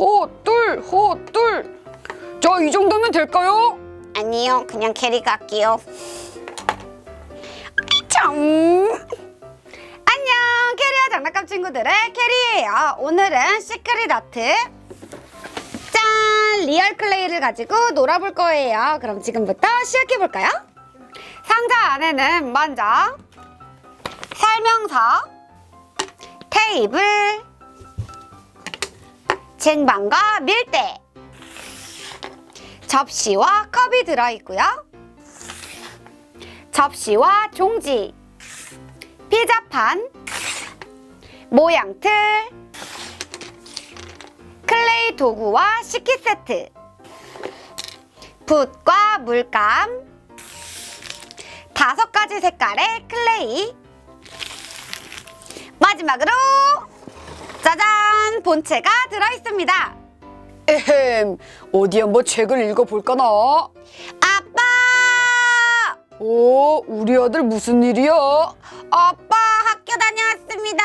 헛둘 헛둘 자이 정도면 될까요? 아니요, 그냥 캐리가 할게요. 참. 안녕, 캐리와 장난감 친구들의 캐리예요. 오늘은 시크릿 아트. 짠! 리얼 클레이를 가지고 놀아볼 거예요. 그럼 지금부터 시작해볼까요? 상자 안에는 먼저 설명서, 테이블, 쟁반과 밀대, 접시와 컵이 들어있고요. 접시와 종지, 피자판, 모양틀, 클레이 도구와 식기 세트, 붓과 물감, 다섯 가지 색깔의 클레이, 마지막으로 본체가 들어있습니다. 에헴 어디 한번 책을 읽어볼까나 아빠! 오 우리 아들 무슨 일이야? 아빠 학교 다녀왔습니다.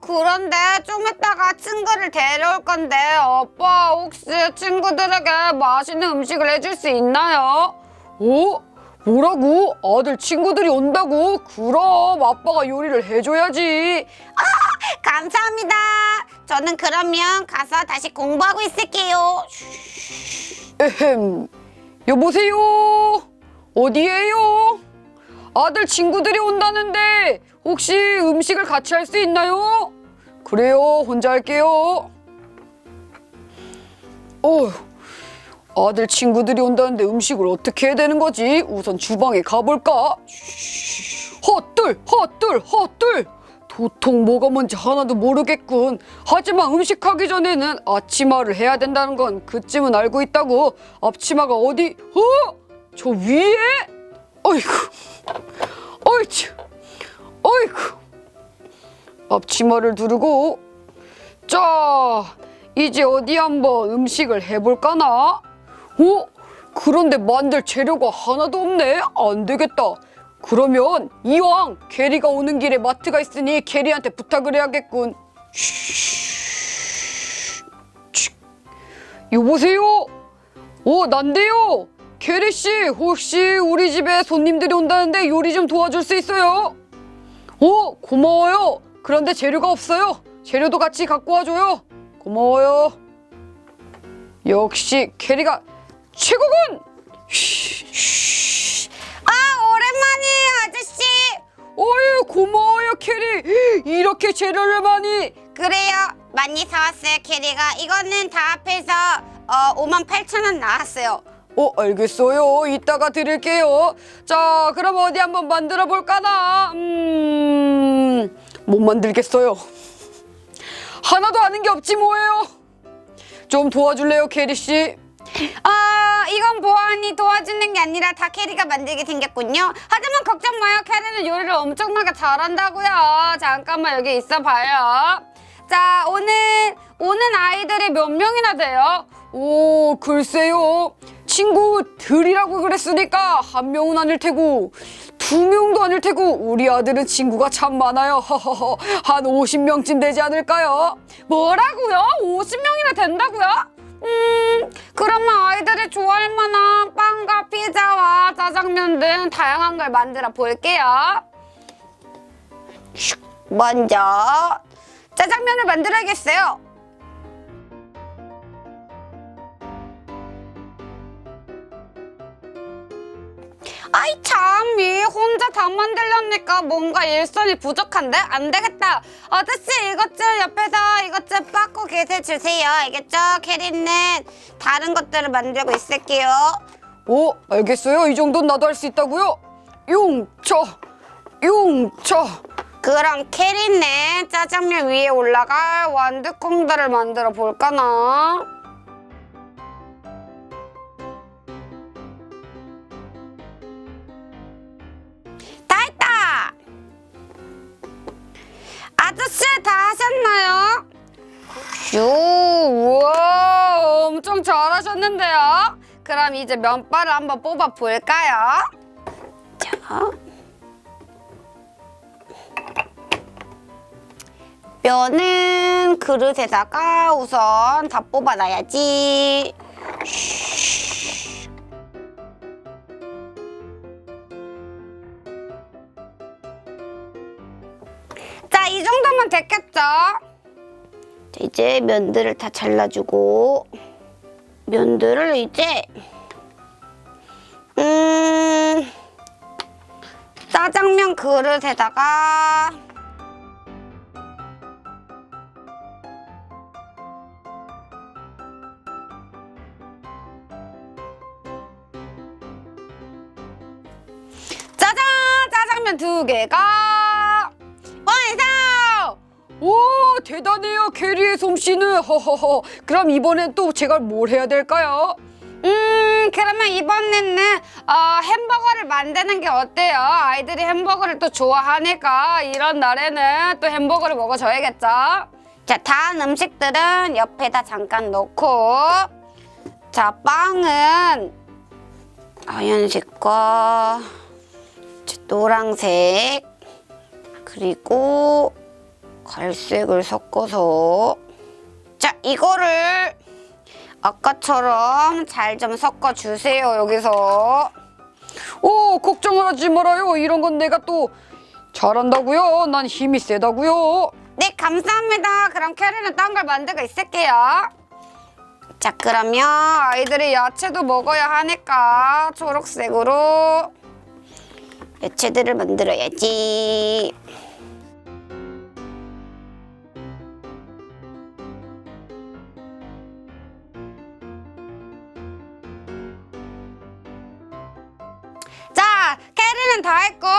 그런데 좀 이따가 친구를 데려올 건데 아빠 혹시 친구들에게 맛있는 음식을 해줄 수 있나요? 어? 뭐라고? 아들 친구들이 온다고? 그럼 아빠가 요리를 해줘야지 감사합니다. 저는 그러면 가서 다시 공부하고 있을게요. 에헴 여보세요 어디에요? 아들 친구들이 온다는데 혹시 음식을 같이 할 수 있나요? 그래요 혼자 할게요 어 아들 친구들이 온다는데 음식을 어떻게 해야 되는 거지? 우선 주방에 가볼까? 헛들 헛들 헛들 도통 뭐가 뭔지 하나도 모르겠군. 하지만 음식하기 전에는 앞치마를 해야 된다는 건 그쯤은 알고 있다고. 앞치마가 어디? 어? 저 위에? 어이구, 어이구, 어이구. 앞치마를 두르고 자 이제 어디 한번 음식을 해볼까나? 어? 그런데 만들 재료가 하나도 없네. 안 되겠다. 그러면 이왕 캐리가 오는 길에 마트가 있으니 캐리한테 부탁을 해야겠군. 여보세요? 어, 난데요. 캐리 씨, 혹시 우리 집에 손님들이 온다는데 요리 좀 도와줄 수 있어요? 어, 고마워요. 그런데 재료가 없어요. 재료도 같이 갖고 와줘요. 고마워요. 역시 캐리가 최고군. 쉬, 쉬. 어유 고마워요 캐리. 이렇게 재료를 많이. 그래요. 많이 사왔어요 캐리가. 이거는 다 합해서 어, 5만 8천 원 나왔어요. 어 알겠어요. 이따가 드릴게요. 자 그럼 어디 한번 만들어 볼까나? 음못 만들겠어요. 하나도 아는 게 없지 뭐예요. 좀 도와줄래요 캐리 씨 아, 이건 보안이 도와주는 게 아니라 다 캐리가 만들게 생겼군요. 하지만 걱정 마요. 캐리는 요리를 엄청나게 잘한다고요. 잠깐만 여기 있어봐요. 자, 오늘 오는 아이들이 몇 명이나 돼요? 오 글쎄요 친구들이라고 그랬으니까 한 명은 아닐 테고 두 명도 아닐 테고 우리 아들은 친구가 참 많아요 한 50명쯤 되지 않을까요? 뭐라고요? 50명이나 된다고요? 음, 짜장면 등 다양한 걸 만들어 볼게요. 슉, 먼저 짜장면을 만들어야겠어요. 아이 참, 이 혼자 다 만들려니까 뭔가 일손이 부족한데? 안 되겠다. 아저씨 이것 좀 옆에서 이것 좀 빠꾸 계세 주세요. 알겠죠? 캐리는 다른 것들을 만들고 있을게요. 오, 알겠어요. 이 정도는 나도 할 수 있다고요. 용차, 용차. 그럼 캐리는 짜장면 위에 올라갈 완두콩들을 만들어 볼까나? 다 했다! 아저씨 다 하셨나요? 슈, 우와, 엄청 잘하셨는데요? 그럼 이제 면발을 한번 뽑아 볼까요? 자. 면은 그 그릇에다가 우선 다 뽑아놔야지. 자, 이 정도면 됐겠죠? 자, 이제 면들을 다 잘라주고 면들을 이제 음 짜장면 그릇에다가 짜잔 짜장면 두 개가! 오 대단해요 캐리의 솜씨는 허허허 그럼 이번엔 또 제가 뭘 해야 될까요? 음, 그러면 이번에는 어, 햄버거를 만드는 게 어때요? 아이들이 햄버거를 또 좋아하니까 이런 날에는 또 햄버거를 먹어줘야겠죠? 자, 다음 음식들은 옆에다 잠깐 놓고 자, 빵은 하얀색과 자, 노란색 그리고 갈색을 섞어서. 자, 이거를 아까처럼 잘 좀 섞어 주세요 여기서. 오 걱정을 하지 말아요. 이런 건 내가 또 잘한다고요? 난 힘이 세다고요? 네 감사합니다. 그럼 캐리는 딴 걸 만들고 있을게요. 자 그러면 아이들이 야채도 먹어야 하니까 초록색으로 야채들을 만들어야지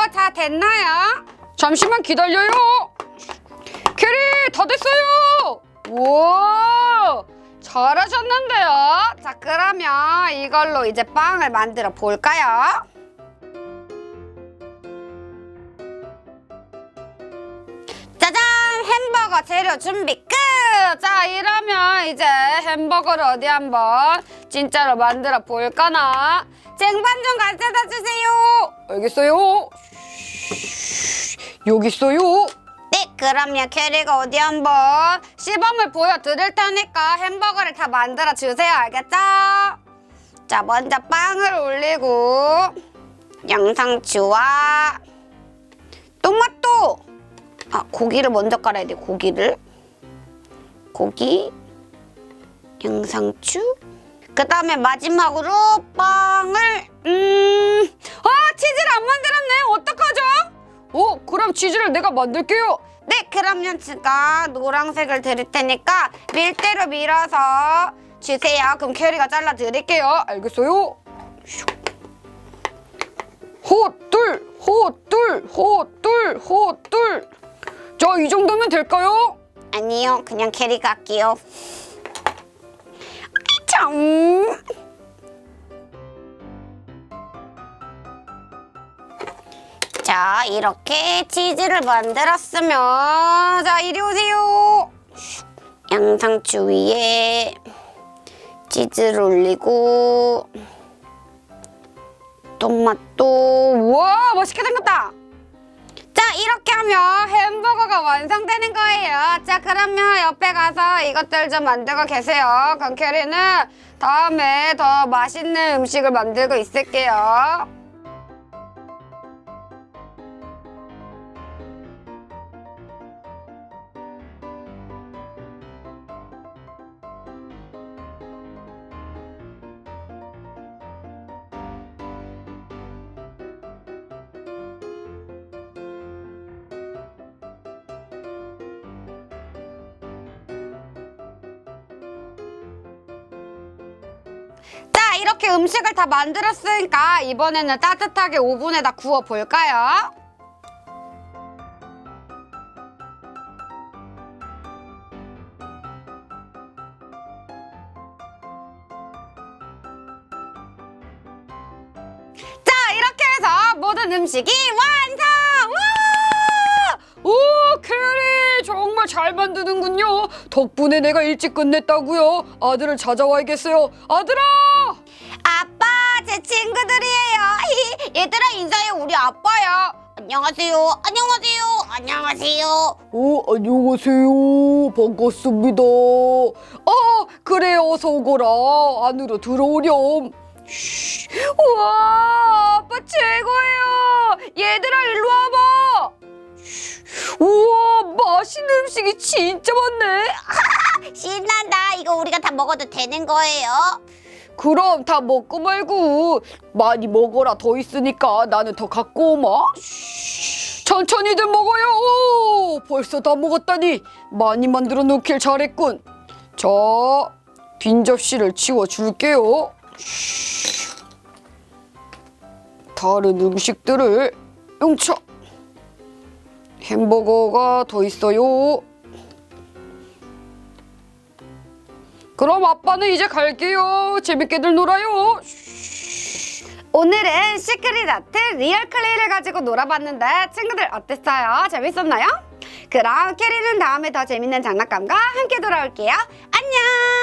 다 됐나요? 잠시만 기다려요. 캐리 다 됐어요. 우와 잘하셨는데요? 자 그러면 이걸로 이제 빵을 만들어 볼까요? 짜잔! 햄버거 재료 준비 끝 자 이러면 이제 햄버거를 어디 한번 진짜로 만들어 볼까나 쟁반 좀 가져다 주세요 알겠어요 여기 있어요 네, 그럼요. 캐리가 어디 한번 시범을 보여드릴 테니까 햄버거를 다 만들어 주세요. 알겠죠? 자, 먼저 빵을 올리고 양상추와 토마토. 아, 고기를 먼저 깔아야 돼. 고기를. 고기, 양상추. 그 다음에 마지막으로 빵을 음, 아 치즈를 안 만들었네. 어떡하죠? 어 그럼 치즈를 내가 만들게요 네, 그러면 제가 노란색을 드릴 테니까 밀대로 밀어서 주세요. 그럼 캐리가 잘라 드릴게요. 알겠어요 호둘 호둘 호둘 호둘 자 이 정도면 될까요? 아니요, 그냥 캐리가 할게요. 아이, 참. 자, 이렇게 치즈를 만들었으면 자, 이리 오세요. 양상추 위에 치즈를 올리고 토마토 우와 맛있게 생겼다 자 이렇게 하면 햄버거가 완성되는 거예요. 자 그러면 옆에 가서 이것들 좀 만들고 계세요. 그럼 캐리는 다음에 더 맛있는 음식을 만들고 있을게요 자 이렇게 음식을 다 만들었으니까 이번에는 따뜻하게 오븐에다 구워 볼까요? 자 이렇게 해서 모든 음식이 완성! 와! 오 캐리 정말 잘 만드는군요 덕분에 내가 일찍 끝냈다고요 아들을 찾아와야겠어요 아들아 아빠 제 친구들이에요. 얘들아 인사해 우리 아빠야. 안녕하세요. 안녕하세요. 안녕하세요. 어, 안녕하세요. 반갑습니다. 아, 그래, 어서 오거라. 안으로 들어오렴. 우와, 아빠 최고예요. 얘들아, 일로 와 맛있는 음식이 진짜 많네. 신난다. 이거 우리가 다 먹어도 되는 거예요? 그럼 다 먹고 말고 많이 먹어라. 더 있으니까 나는 더 갖고 오마. 천천히들 먹어요. 오, 벌써 다 먹었다니 많이 만들어 놓길 잘했군. 자, 빈 접시를 치워 줄게요. 다른 음식들을 용쳐. 햄버거가 더 있어요. 그럼 아빠는 이제 갈게요. 재밌게들 놀아요. 오늘은 시크릿 아트 리얼 클레이를 가지고 놀아봤는데 친구들 어땠어요? 재밌었나요? 그럼 캐리는 다음에 더 재밌는 장난감과 함께 돌아올게요. 안녕!